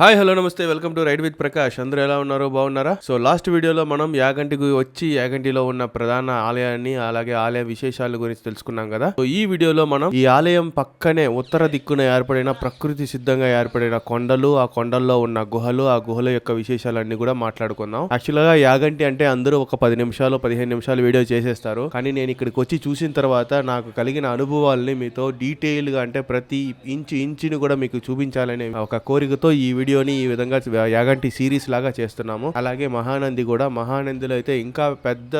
Hi hello నమస్తే. Welcome to ride with Prakash. అందరూ ఎలా ఉన్నారు బాగున్నారా? సో లాస్ట్ వీడియోలో మనం యాగంటికి వచ్చి యాగంటిలో ఉన్న ప్రధాన ఆలయాన్ని అలాగే ఆలయ విశేషాల గురించి తెలుసుకున్నాం కదా. సో ఈ వీడియోలో మనం ఈ ఆలయం పక్కనే ఉత్తర దిక్కున ఏర్పడిన ప్రకృతి సిద్ధంగా ఏర్పడిన కొండలు ఆ కొండల్లో ఉన్న గుహలు ఆ గుహల యొక్క విశేషాలన్నీ కూడా మాట్లాడుకుందాం. యాక్చువల్గా యాగంటి అంటే అందరూ ఒక పది నిమిషాలు పదిహేను నిమిషాలు వీడియో చేసేస్తారు. కానీ నేను ఇక్కడికి వచ్చి చూసిన తర్వాత నాకు కలిగిన అనుభవాల్ని మీతో డీటెయిల్గా అంటే ప్రతి ఇంచు ఇంచుని కూడా మీకు చూపించాలనే ఒక కోరికతో ఈ వీడియోని ఈ విధంగా యాగంటి సిరీస్ లాగా చేస్తున్నాము. అలాగే మహానంది కూడా మహానందిలో అయితే ఇంకా పెద్ద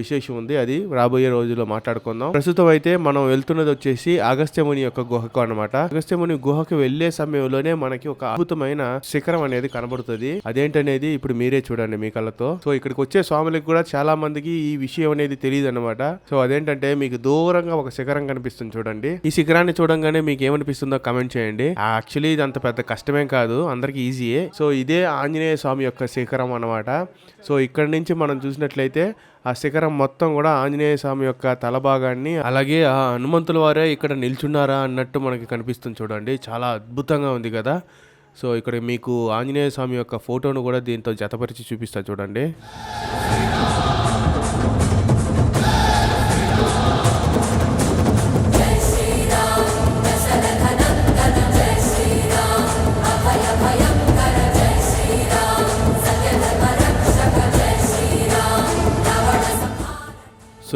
విశేషం ఉంది. అది రాబోయే రోజుల్లో మాట్లాడుకుందాం. ప్రస్తుతం అయితే మనం వెళ్తున్నది వచ్చేసి అగస్త్యముని యొక్క గుహకు అన్నమాట. అగస్త్యముని గుహకు వెళ్ళే సమయంలోనే మనకి ఒక అద్భుతమైన శిఖరం అనేది కనబడుతుంది. అదేంటనేది ఇప్పుడు మీరే చూడండి మీ కళ్ళతో. సో ఇక్కడికి వచ్చే స్వాములకు కూడా చాలా మందికి ఈ విషయం అనేది తెలియదు అనమాట సో అదేంటంటే మీకు దూరంగా ఒక శిఖరం కనిపిస్తుంది చూడండి. ఈ శిఖరాన్ని చూడంగానే మీకు ఏమనిపిస్తుందో కమెంట్ చేయండి. యాక్చువల్లీ ఇది అంత పెద్ద కష్టమేం కాదు. అందరికీ ఈజీయే సో ఇదే ఆంజనేయ స్వామి యొక్క శిఖరం అన్నమాట. సో ఇక్కడ నుంచి మనం చూసినట్లయితే ఆ శిఖరం మొత్తం కూడా ఆంజనేయ స్వామి యొక్క తల భాగాన్ని అలాగే ఆ హనుమంతుల వారే ఇక్కడ నిల్చున్నారా అన్నట్టు మనకి కనిపిస్తుంది చూడండి. చాలా అద్భుతంగా ఉంది కదా. సో ఇక్కడ మీకు ఆంజనేయ స్వామి యొక్క ఫోటోను కూడా దీంతో జతపరిచి చూపిస్తా చూడండి.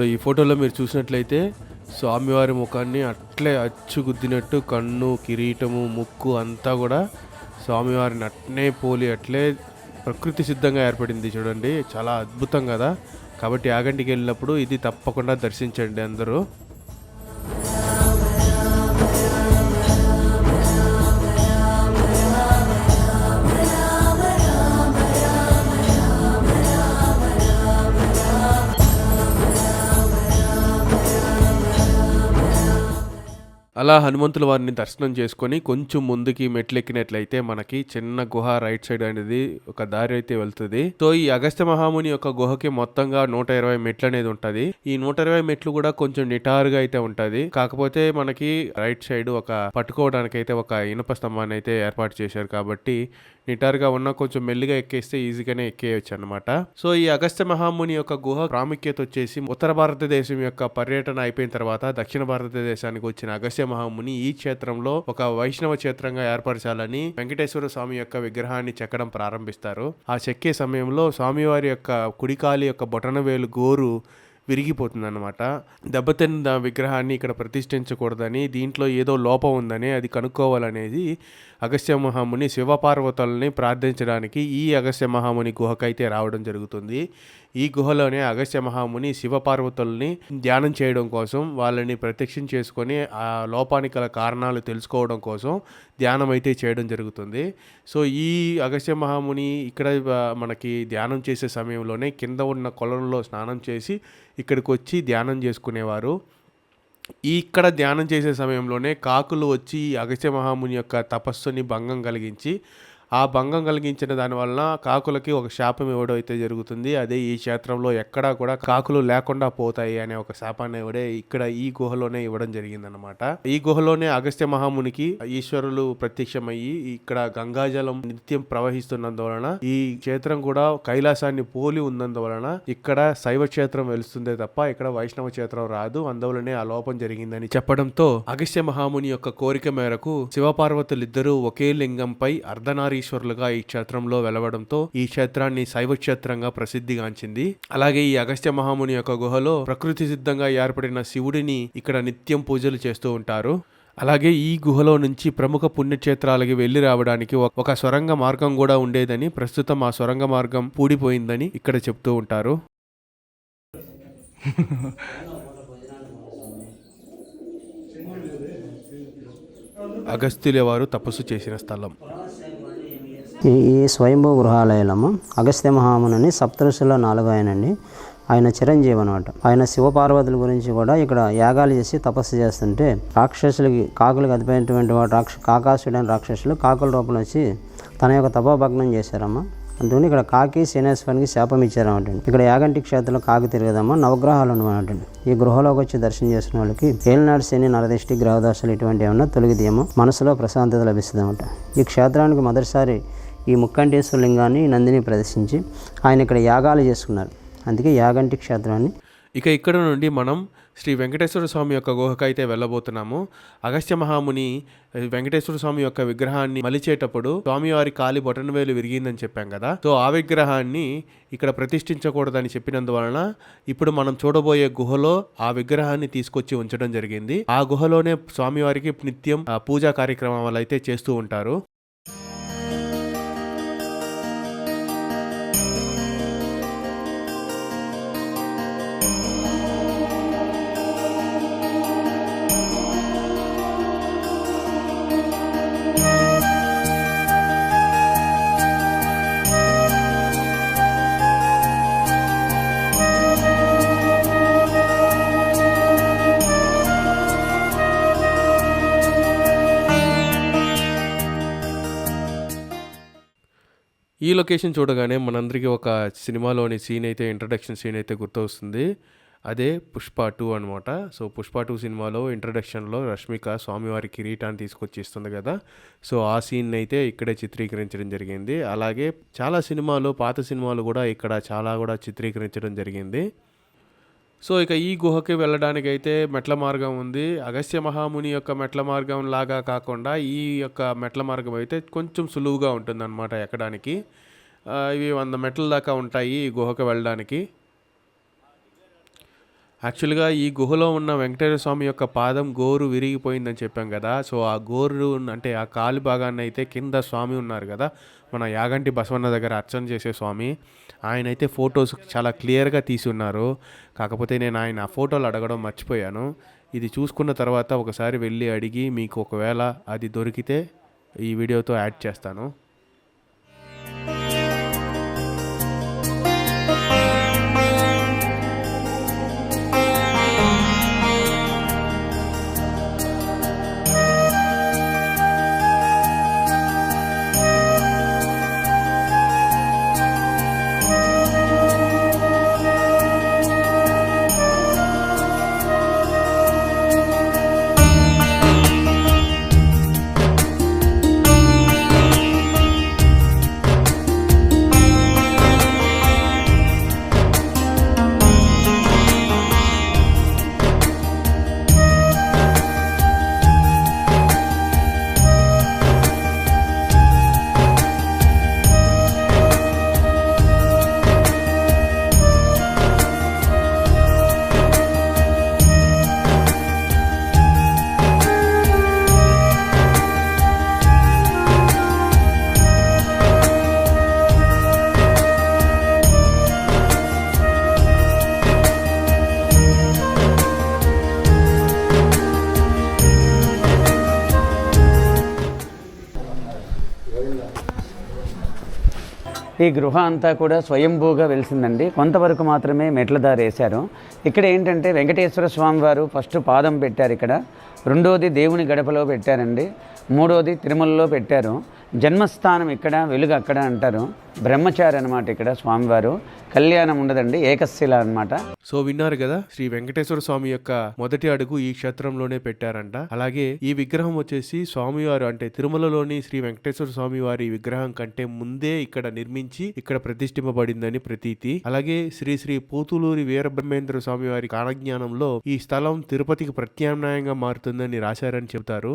సో ఈ ఫోటోలో మీరు చూసినట్లయితే స్వామివారి ముఖాన్ని అట్లే అచ్చు గుద్దినట్టు కన్ను కిరీటము ముక్కు అంతా కూడా స్వామివారిని అట్నే పోలి అట్లే ప్రకృతి సిద్ధంగా ఏర్పడింది చూడండి. చాలా అద్భుతం కదా. కాబట్టి యాగంటికి వెళ్ళినప్పుడు ఇది తప్పకుండా దర్శించండి అందరూ. అలా హనుమంతుల వారిని దర్శనం చేసుకొని కొంచెం ముందుకి మెట్లెక్కినట్లయితే మనకి చిన్న గుహ రైట్ సైడ్ అనేది ఒక దారి అయితే వెళ్తుంది. సో ఈ అగస్త్య మహాముని యొక్క గుహకి మొత్తంగా నూట ఇరవై మెట్లు అనేది ఉంటుంది. ఈ నూట ఇరవై మెట్లు కూడా కొంచెం నిటారుగా అయితే ఉంటుంది. కాకపోతే మనకి రైట్ సైడ్ ఒక పట్టుకోవడానికి అయితే ఒక ఇనుప స్తంభాన్ని అయితే ఏర్పాటు చేశారు కాబట్టి నిటారుగా ఉన్న కొంచెం మెల్లిగా ఎక్కేస్తే ఈజీగానే ఎక్కేయచ్చు అనమాట సో ఈ అగస్త్య మహాముని యొక్క గుహ ప్రాముఖ్యత వచ్చేసి ఉత్తర భారతదేశం యొక్క పర్యటన అయిపోయిన తర్వాత దక్షిణ భారతదేశానికి వచ్చిన అగస్త్య మహాముని ఈ క్షేత్రంలో ఒక వైష్ణవ క్షేత్రంగా ఏర్పరచాలని వెంకటేశ్వర స్వామి యొక్క విగ్రహాన్ని చెక్కడం ప్రారంభిస్తారు. ఆ చెక్కే సమయంలో స్వామివారి యొక్క కుడికాలి యొక్క బొటనవేలు గోరు విరిగిపోతుంది అనమాట దెబ్బతిన్న విగ్రహాన్ని ఇక్కడ ప్రతిష్ఠించకూడదని దీంట్లో ఏదో లోపం ఉందని అది కనుక్కోవాలనేది అగస్త్య మహాముని శివపార్వతుల్ని ప్రార్థించడానికి ఈ అగస్త్య మహాముని గుహకైతే రావడం జరుగుతుంది. ఈ గుహలోనే అగస్త్య మహాముని శివపార్వతుల్ని ధ్యానం చేయడం కోసం వాళ్ళని ప్రత్యక్షం చేసుకొని ఆ లోపానికి గల కారణాలు తెలుసుకోవడం కోసం ధ్యానం అయితే చేయడం జరుగుతుంది. సో ఈ అగస్త్య మహాముని ఇక్కడ మనకి ధ్యానం చేసే సమయంలోనే కింద ఉన్న కొలంలో స్నానం చేసి ఇక్కడికి వచ్చి ధ్యానం చేసుకునేవారు. ఇక్కడ ధ్యానం చేసే సమయంలోనే కాకులు వచ్చి అగస్త్య మహాముని యొక్క తపస్సుని భంగం కలిగించి ఆ భంగం కలిగించిన దానివల్ల కాకులకి ఒక శాపం ఇవ్వడం అయితే జరుగుతుంది. అదే ఈ క్షేత్రంలో ఎక్కడా కూడా కాకులు లేకుండా పోతాయి అనే ఒక శాపాన్ని ఇవ్వడే ఇక్కడ ఈ గుహలోనే ఇవ్వడం జరిగిందనమాట ఈ గుహలోనే అగస్త్య మహామునికి ఈశ్వరులు ప్రత్యక్షమయ్యి ఇక్కడ గంగాజలం నిత్యం ప్రవహిస్తున్నందువలన ఈ క్షేత్రం కూడా కైలాసాన్ని పోలి ఉన్నందువలన ఇక్కడ శైవ క్షేత్రం వెలుస్తుందే తప్ప ఇక్కడ వైష్ణవ క్షేత్రం రాదు. అందువలనే ఆ లోపం జరిగిందని చెప్పడంతో అగస్త్య మహాముని యొక్క కోరిక మేరకు శివపార్వతులిద్దరూ ఒకే లింగంపై అర్ధనారీశ్వరులుగా ఈ క్షేత్రంలో వెలవడంతో ఈ క్షేత్రాన్ని శైవ క్షేత్రంగా ప్రసిద్ధిగాంచింది. అలాగే ఈ అగస్త్య మహాముని యొక్క గుహలో ప్రకృతి సిద్ధంగా ఏర్పడిన శివుడిని ఇక్కడ నిత్యం పూజలు చేస్తూ ఉంటారు. అలాగే ఈ గుహలో నుంచి ప్రముఖ పుణ్యక్షేత్రాలకి వెళ్ళి రావడానికి ఒక- ఒక సొరంగ మార్గం కూడా ఉండేదని ప్రస్తుతం ఆ సొరంగ మార్గం పూడిపోయిందని ఇక్కడ చెప్తూ ఉంటారు. అగస్త్యుల వారు తపస్సు చేసిన స్థలం. ఈ స్వయంభూ గృహాలయలము అగస్త్య మహాముని సప్తఋషుల్లో నాలుగు ఆయనండి. ఆయన చిరంజీవి అనమాట ఆయన శివపార్వతుల గురించి కూడా ఇక్కడ యాగాలు చేసి తపస్సు చేస్తుంటే రాక్షసులకి కాకులకు అదిపోయినటువంటి వాడు రాక్ష కాకాసుడైన రాక్షసులు కాకుల రూపంలో వచ్చి తన యొక్క తపోభగ్నం చేశారమ్మ. అందుకని ఇక్కడ కాకి శనేశ్వరునికి శాపం ఇచ్చారన్నమాట. ఇక్కడ యాగంటి క్షేత్రంలో కాకి తిరగదమ్మా. నవగ్రహాలు ఉన్నమాట ఈ గృహలోకి వచ్చి దర్శనం చేసిన వాళ్ళకి ఏలినాడు శని నరదిష్టి గ్రహదోషాలు ఇటువంటి ఏమన్నా తొలగిదేమో మనసులో ప్రశాంతత లభిస్తుంది ఈ క్షేత్రానికి మొదటిసారి ఈ ముక్కంటేశ్వర లింగాన్ని నందిని ప్రదర్శించి ఆయన ఇక్కడ యాగాలు చేసుకున్నారు. అందుకే యాగంటి క్షేత్రాన్ని. ఇక ఇక్కడ నుండి మనం శ్రీ వెంకటేశ్వర స్వామి యొక్క గుహకు అయితే వెళ్ళబోతున్నాము. అగస్త్య మహాముని వెంకటేశ్వర స్వామి యొక్క విగ్రహాన్ని మలిచేటప్పుడు స్వామివారి కాలి బొటన వేలు విరిగిందని చెప్పాం కదా. సో ఆ విగ్రహాన్ని ఇక్కడ ప్రతిష్ఠించకూడదని చెప్పినందువలన ఇప్పుడు మనం చూడబోయే గుహలో ఆ విగ్రహాన్ని తీసుకొచ్చి ఉంచడం జరిగింది. ఆ గుహలోనే స్వామివారికి నిత్యం ఆ, పూజా కార్యక్రమాలు అయితే చేస్తూ ఉంటారు. ఈ లొకేషన్ చూడగానే మనందరికీ ఒక సినిమాలోని సీన్ అయితే ఇంట్రడక్షన్ సీన్ అయితే గుర్తొస్తుంది. అదే పుష్ప టూ అనమాట సో పుష్ప టూ సినిమాలో ఇంట్రడక్షన్లో రష్మిక స్వామివారి కిరీటాన్ని తీసుకొచ్చి ఇస్తుంది కదా. సో ఆ సీన్ అయితే ఇక్కడే చిత్రీకరించడం జరిగింది. అలాగే చాలా సినిమాలు పాత సినిమాలు కూడా ఇక్కడ చాలా కూడా చిత్రీకరించడం జరిగింది. సో ఇక ఈ గుహకి వెళ్ళడానికి అయితే మెట్ల మార్గం ఉంది. అగస్త్య మహాముని యొక్క మెట్ల మార్గం లాగా కాకుండా ఈ యొక్క మెట్ల మార్గం అయితే కొంచెం సులువుగా ఉంటుందన్నమాట ఎక్కడానికి. ఇవి వంద మెట్ల దాకా ఉంటాయి ఈ గుహకు వెళ్ళడానికి. యాక్చువల్గా ఈ గుహలో ఉన్న వెంకటేశ్వర స్వామి యొక్క పాదం గోరు విరిగిపోయిందని చెప్పాం కదా. సో ఆ గోరు అంటే ఆ కాలు భాగాన్ని అయితే కింద స్వామి ఉన్నారు కదా. మన యాగంటి బసవన్న దగ్గర అర్చన చేసే స్వామి. ఆయన అయితే ఫొటోస్ చాలా క్లియర్గా తీసి ఉన్నారు. కాకపోతే నేను ఆయన ఆ ఫోటోలు అడగడం మర్చిపోయాను. ఇది చూసుకున్న తర్వాత ఒకసారి వెళ్ళి అడిగి మీకు ఒకవేళ అది దొరికితే ఈ వీడియోతో యాడ్ చేస్తాను. ఈ గృహ అంతా కూడా స్వయంభూగా వెలిసిందండి. కొంతవరకు మాత్రమే మెట్ల దారి వేశారు. ఇక్కడ ఏంటంటే వెంకటేశ్వర స్వామి వారు ఫస్ట్ పాదం పెట్టారు ఇక్కడ. రెండోది దేవుని గడపలో పెట్టారండి. మూడోది తిరుమలలో పెట్టారు. జన్మస్థానం ఇక్కడ వెలుగు అక్కడ అంటారు. బ్రహ్మచారి అనమాట ఇక్కడ స్వామివారు. కళ్యాణం ఉండదండి ఏకశిల అన్నమాట. సో విన్నారు కదా శ్రీ వెంకటేశ్వర స్వామి యొక్క మొదటి అడుగు ఈ క్షేత్రంలోనే పెట్టారంట. అలాగే ఈ విగ్రహం వచ్చేసి స్వామివారు అంటే తిరుమలలోని శ్రీ వెంకటేశ్వర స్వామి వారి విగ్రహం కంటే ముందే ఇక్కడ నిర్మించి ఇక్కడ ప్రతిష్ఠింపబడిందని ప్రతీతి. అలాగే శ్రీ శ్రీ పోతులూరి వీరబ్రహ్మేంద్ర స్వామి వారి కాలజ్ఞానంలో ఈ స్థలం తిరుపతికి ప్రత్యామ్నాయంగా మారుతుందని రాశారని చెబుతారు.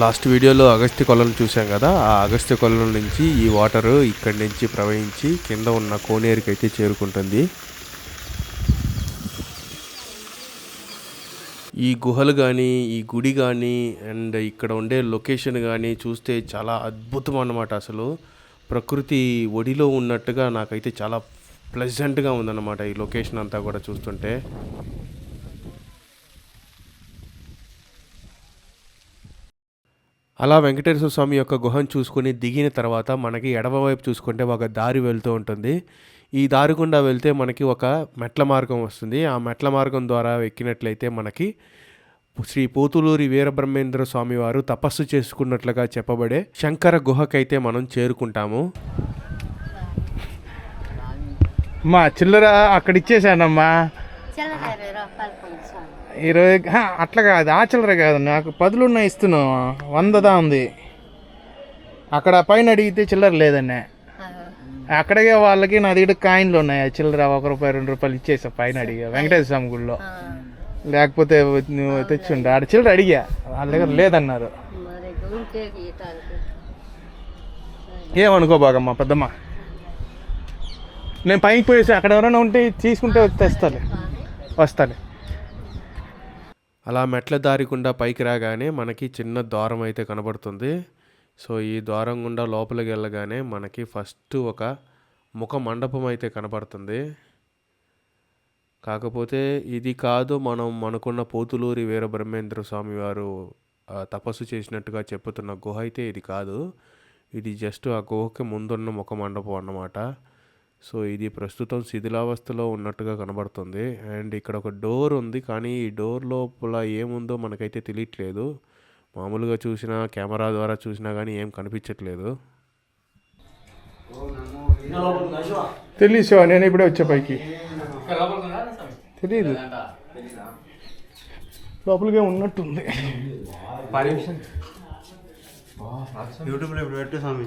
లాస్ట్ వీడియోలో అగస్త్య కొలను చూసాం కదా. ఆ అగస్త్య కొలను నుంచి ఈ వాటర్ ఇక్కడి నుంచి ప్రవహించి కింద ఉన్న కోనేరుకి అయితే చేరుకుంటుంది. ఈ గుహలు కానీ ఈ గుడి కానీ అండ్ ఇక్కడ ఉండే లొకేషన్ కానీ చూస్తే చాలా అద్భుతం అన్నమాట అసలు. ప్రకృతి ఒడిలో ఉన్నట్టుగా నాకైతే చాలా ప్లెజెంట్గా ఉందన్నమాట ఈ లొకేషన్ అంతా కూడా చూస్తుంటే. అలా వెంకటేశ్వర స్వామి యొక్క గుహను చూసుకుని దిగిన తర్వాత మనకి ఎడమ వైపు చూసుకుంటే ఒక దారి వెళ్తూ ఉంటుంది. ఈ దారి గుండా వెళ్తే మనకి ఒక మెట్ల మార్గం వస్తుంది. ఆ మెట్ల మార్గం ద్వారా ఎక్కినట్లయితే మనకి శ్రీ పోతులూరి వీరబ్రహ్మేంద్ర స్వామి వారు తపస్సు చేసుకున్నట్లుగా చెప్పబడే శంకర గుహకైతే మనం చేరుకుంటాము. మా చిల్లర అక్కడ ఇచ్చేసానమ్మా ఇరవై అట్లా కాదు ఆ చిల్లర కాదు నాకు పదులున్న ఇస్తున్నావు వందదా ఉంది. అక్కడ పైన అడిగితే చిల్లర లేదన్నే. అక్కడికే వాళ్ళకి నా దగ్గర కాయిన్లు ఉన్నాయి ఆ చిల్లర ఒక రూపాయి రెండు రూపాయలు ఇచ్చేసా పైన అడిగా వెంకటేశ్వర స్వామి గుడిలో లేకపోతే నువ్వు తెచ్చుంటా ఆడ చిల్లర అడిగా వాళ్ళ దగ్గర లేదన్నారు. ఏమనుకో బాగమ్మా పెద్దమ్మ. నేను పైకి పోయేసి అక్కడ ఎవరైనా ఉంటే తీసుకుంటే తెస్తాలే. వస్తాలే. అలా మెట్ల దారి గుండా పైకి రాగానే మనకి చిన్న ద్వారం అయితే కనబడుతుంది. సో ఈ ద్వారం గుండా లోపలికి వెళ్ళగానే మనకి ఫస్ట్ ఒక ముఖ మండపం అయితే కనబడుతుంది. కాకపోతే ఇది కాదు మనం అనుకున్న పోతులూరి వీరబ్రహ్మేంద్ర స్వామి వారు తపస్సు చేసినట్టుగా చెప్పుతున్న గుహ అయితే ఇది కాదు. ఇది జస్ట్ ఆ గుహకి ముందున్న ముఖ మండపం అన్నమాట. సో ఇది ప్రస్తుతం శిథిలావస్థలో ఉన్నట్టుగా కనబడుతుంది. అండ్ ఇక్కడ ఒక డోర్ ఉంది కానీ ఈ డోర్ లోపల ఏముందో మనకైతే తెలియట్లేదు. మామూలుగా చూసినా కెమెరా ద్వారా చూసినా కానీ ఏం కనిపించట్లేదు. తెలియదు నేను ఇప్పుడే వచ్చా పైకి. తెలియదు లోపలికే ఉన్నట్టుంది. యూట్యూబ్లో ఇప్పుడు పెట్టు స్వామి.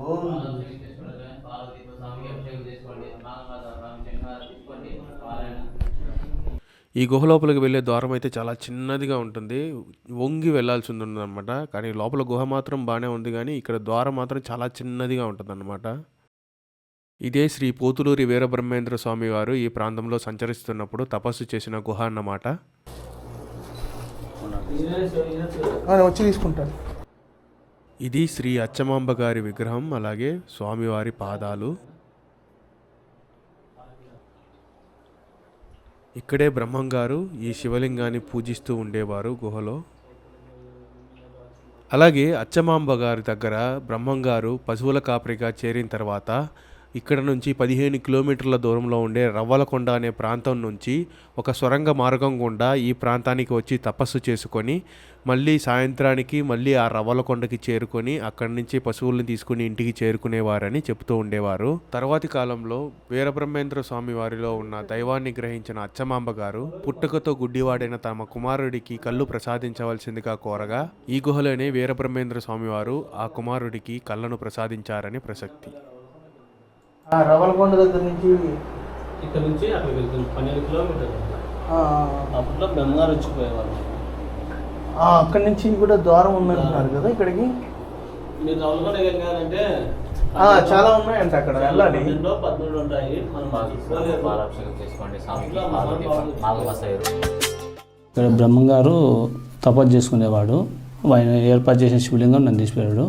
ఓం ఈ గుహ లోపలికి వెళ్ళే ద్వారం అయితే చాలా చిన్నదిగా ఉంటుంది. వంగి వెళ్ళాల్సి ఉంటుంది అనమాట కానీ లోపల గుహ మాత్రం బాగానే ఉంది కానీ ఇక్కడ ద్వారం మాత్రం చాలా చిన్నదిగా ఉంటుందన్నమాట. ఇదే శ్రీ పోతులూరి వీరబ్రహ్మేంద్ర స్వామి వారు ఈ ప్రాంతంలో సంచరిస్తున్నప్పుడు తపస్సు చేసిన గుహ అన్నమాట. వచ్చి తీసుకుంటాను ఇది శ్రీ అచ్చమాంబ గారి విగ్రహం అలాగే స్వామివారి పాదాలు. ఇక్కడే బ్రహ్మంగారు ఈ శివలింగాన్ని పూజిస్తూ ఉండేవారు గుహలో. అలాగే అచ్చమాంబ గారి దగ్గర బ్రహ్మంగారు పశువుల కాపరిగా చేరిన తర్వాత ఇక్కడ నుంచి పదిహేను కిలోమీటర్ల దూరంలో ఉండే రవ్వలకొండ అనే ప్రాంతం నుంచి ఒక సొరంగ మార్గం గుండా ఈ ప్రాంతానికి వచ్చి తపస్సు చేసుకొని మళ్ళీ సాయంత్రానికి మళ్ళీ ఆ రవ్వలకొండకి చేరుకొని అక్కడి నుంచి పశువుల్ని తీసుకుని ఇంటికి చేరుకునేవారని చెప్తూ ఉండేవారు. తర్వాతి కాలంలో వీరబ్రహ్మేంద్ర స్వామి వారిలో ఉన్న దైవాన్ని గ్రహించిన అచ్చమాంబ గారు పుట్టుకతో గుడ్డివాడైన తమ కుమారుడికి కళ్ళు ప్రసాదించవలసిందిగా కోరగా ఈ గుహలోనే వీరబ్రహ్మేంద్ర స్వామివారు ఆ కుమారుడికి కళ్ళను ప్రసాదించారని ప్రసక్తి. రవలకొండ దగ్గర నుంచి ఇక్కడ నుంచి అక్కడికి వెళ్తుంది. పన్నెండు కిలోమీటర్లు ఆ, అప్పట్లో బెంగారు వచ్చిపోయేవాళ్ళు ఆ, అక్కడి నుంచి కూడా ద్వారం ఉందంటున్నారు కదా ఇక్కడికి? మీరు రౌలగొండ వెళ్ళారంటే ఆ, చాలా ఉన్నాయంట అక్కడ. వెళ్ళాలి. పదమూడు ఉంటాయి. ఇక్కడ బ్రహ్మంగారు తపస్సు చేసుకునేవాడు. ఆయన ఏర్పాటు చేసిన శివలింగం నందీశ్వరుడు.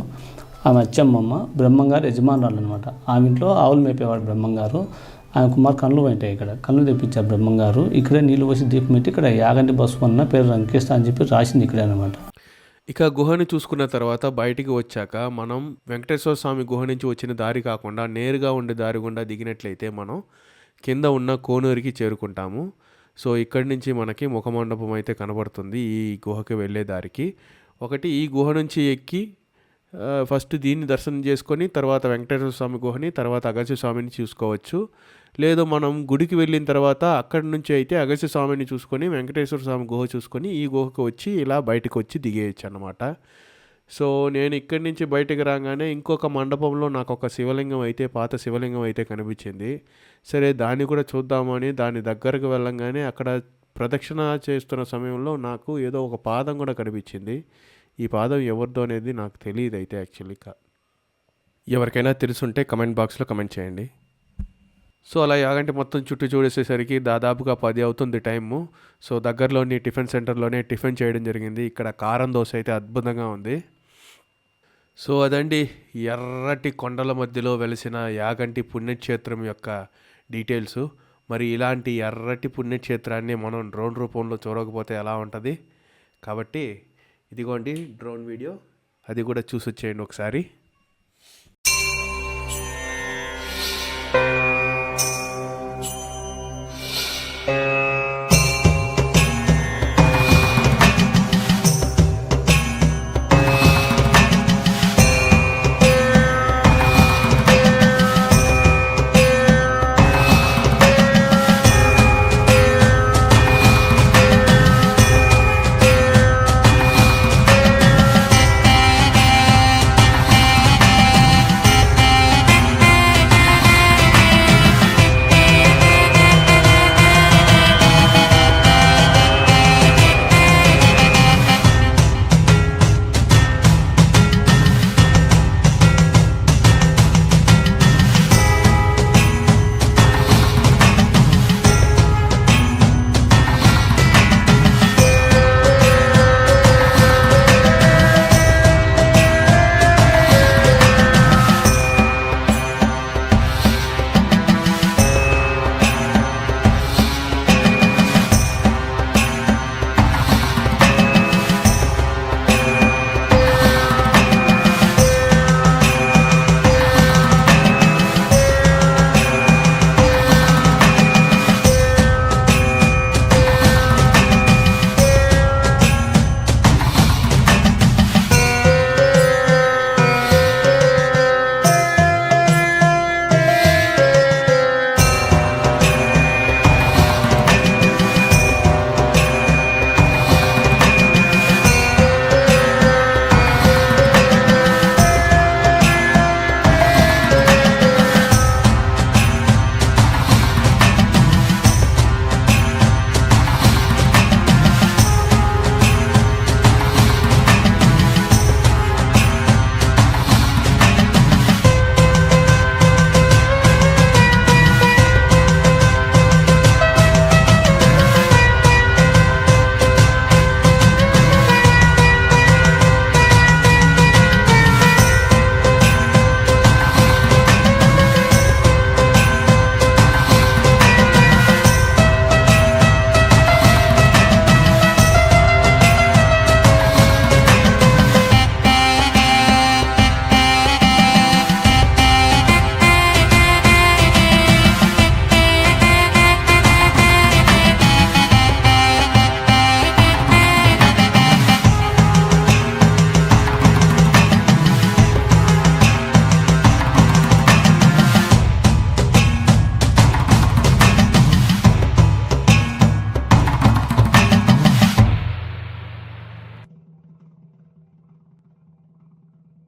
ఆమె అచ్చమ్మమ్మ బ్రహ్మంగారు యజమానురాలు అనమాట ఆమె ఇంట్లో ఆవులు మేపేవాడు బ్రహ్మంగారు. ఆమె కుమార్ కళ్ళు పోయింటాయి ఇక్కడ. కళ్ళు తెప్పించారు బ్రహ్మంగారు. ఇక్కడే నీళ్ళు పోసి దీపం పెట్టి ఇక్కడ యాగంటి బస్సు అన్న పేరు రంకేష్ అని చెప్పి రాసింది ఇక్కడే అనమాట ఇక గుహని చూసుకున్న తర్వాత బయటికి వచ్చాక మనం వెంకటేశ్వర స్వామి గుహ నుంచి వచ్చిన దారి కాకుండా నేరుగా ఉండే దారి గుండా దిగినట్లయితే మనం కింద ఉన్న కోనూరికి చేరుకుంటాము. సో ఇక్కడి నుంచి మనకి ముఖమండపం అయితే కనబడుతుంది ఈ గుహకి వెళ్ళే దారికి. ఒకటి ఈ గుహ నుంచి ఎక్కి ఫస్ట్ దీన్ని దర్శనం చేసుకొని తర్వాత వెంకటేశ్వర స్వామి గుహని తర్వాత అగస్య స్వామిని చూసుకోవచ్చు. లేదు మనం గుడికి వెళ్ళిన తర్వాత అక్కడి నుంచి అయితే అగస్య స్వామిని చూసుకొని వెంకటేశ్వర స్వామి గుహ చూసుకొని ఈ గుహకు వచ్చి ఇలా బయటకు వచ్చి దిగేయచ్చు అనమాట సో నేను ఇక్కడి నుంచి బయటకు రాగానే ఇంకొక మండపంలో నాకు ఒక శివలింగం అయితే పాత శివలింగం అయితే కనిపించింది. సరే దాన్ని కూడా చూద్దామని దాని దగ్గరకు వెళ్ళంగానే అక్కడ ప్రదక్షిణ చేస్తున్న సమయంలో నాకు ఏదో ఒక పాదం కూడా కనిపించింది. ఈ పాదం ఎవరిదో అనేది నాకు తెలియదు అయితే యాక్చువల్లీ ఎవరికైనా తెలుసుంటే కమెంట్ బాక్స్లో కమెంట్ చేయండి. సో అలా యాగంటి మొత్తం చుట్టూ చూడేసేసరికి దాదాపుగా పది అవుతుంది టైము. సో దగ్గరలోని టిఫిన్ సెంటర్లోనే టిఫిన్ చేయడం జరిగింది. ఇక్కడ కారం దోశ అయితే అద్భుతంగా ఉంది. సో అదండి ఎర్రటి కొండల మధ్యలో వెలిసిన యాగంటి పుణ్యక్షేత్రం యొక్క డీటెయిల్స్. మరి ఇలాంటి ఎర్రటి పుణ్యక్షేత్రాన్ని మనం డ్రోన్ రూపంలో చూడకపోతే ఎలా ఉంటుంది? కాబట్టి ఇదిగోండి డ్రోన్ వీడియో. అది కూడా చూసి వచ్చేయండి ఒకసారి.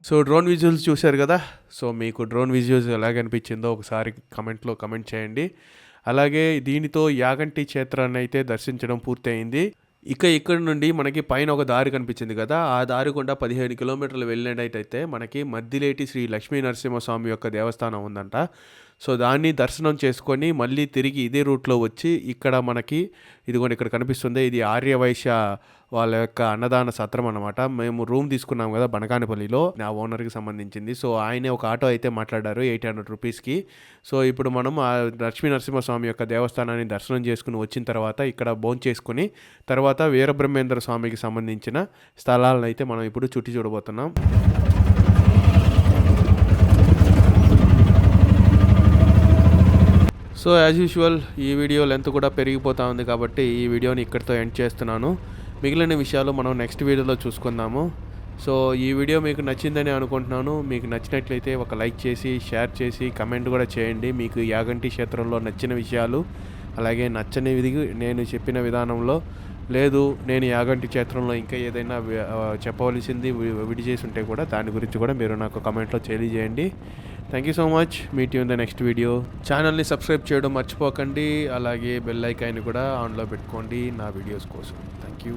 సో డ్రోన్ విజువల్స్ చూశారు కదా? సో మీకు డ్రోన్ విజువల్స్ ఎలాగనిపించిందో ఒకసారి కమెంట్లో కమెంట్ చేయండి. అలాగే దీనితో యాగంటి క్షేత్రాన్ని అయితే దర్శించడం పూర్తయింది. ఇక ఇక్కడ నుండి మనకి పైన ఒక దారి కనిపించింది కదా? ఆ దారి గుండా పదిహేను కిలోమీటర్లు వెళ్ళినట్టయితే మనకి మద్దిలేటి శ్రీ లక్ష్మీ నరసింహస్వామి యొక్క దేవస్థానం ఉందంట. సో దాన్ని దర్శనం చేసుకొని మళ్ళీ తిరిగి ఇదే రూట్లో వచ్చి ఇక్కడ మనకి ఇదిగోండి ఇక్కడ కనిపిస్తుంది ఇది ఆర్యవైశ్య వాళ్ళ యొక్క అన్నదాన సత్రం అనమాట మేము రూమ్ తీసుకున్నాం కదా బనకానిపల్లిలో నా ఓనర్కి సంబంధించింది. సో ఆయనే ఒక ఆటో అయితే మాట్లాడారు ఎయిట్ హండ్రెడ్ రూపీస్కి. సో ఇప్పుడు మనం ఆ లక్ష్మీ నరసింహస్వామి యొక్క దేవస్థానాన్ని దర్శనం చేసుకుని వచ్చిన తర్వాత ఇక్కడ భోంచేసుకుని చేసుకుని తర్వాత వీరబ్రహ్మేంద్ర స్వామికి సంబంధించిన స్థలాలను అయితే మనం ఇప్పుడు చుట్టి చూడబోతున్నాం. సో యాజ్ యూజువల్ ఈ వీడియో లెంత్ కూడా పెరిగిపోతూ ఉంది కాబట్టి ఈ వీడియోని ఇక్కడితో ఎండ్ చేస్తున్నాను. మిగిలిన విషయాలు మనం నెక్స్ట్ వీడియోలో చూసుకుందాము. సో ఈ వీడియో మీకు నచ్చిందని అనుకుంటున్నాను. మీకు నచ్చినట్లయితే ఒక లైక్ చేసి షేర్ చేసి కమెంట్ కూడా చేయండి. మీకు యాగంటి క్షేత్రంలో నచ్చిన విషయాలు అలాగే నచ్చనివి నేను చెప్పిన విధానంలో లేదు నేను యాగంటి క్షేత్రంలో ఇంకా ఏదైనా చెప్పవలసింది విడి చేసి ఉంటే కూడా దాని గురించి కూడా మీరు నాకు కమెంట్లో తెలియజేయండి. Thank you so much meet you in the next video ఛానల్ని సబ్స్క్రైబ్ చేయడం మర్చిపోకండి. అలాగే బెల్ ఐకాన్ని కూడా ఆన్లో పెట్టుకోండి నా వీడియోస్ కోసం. Thank you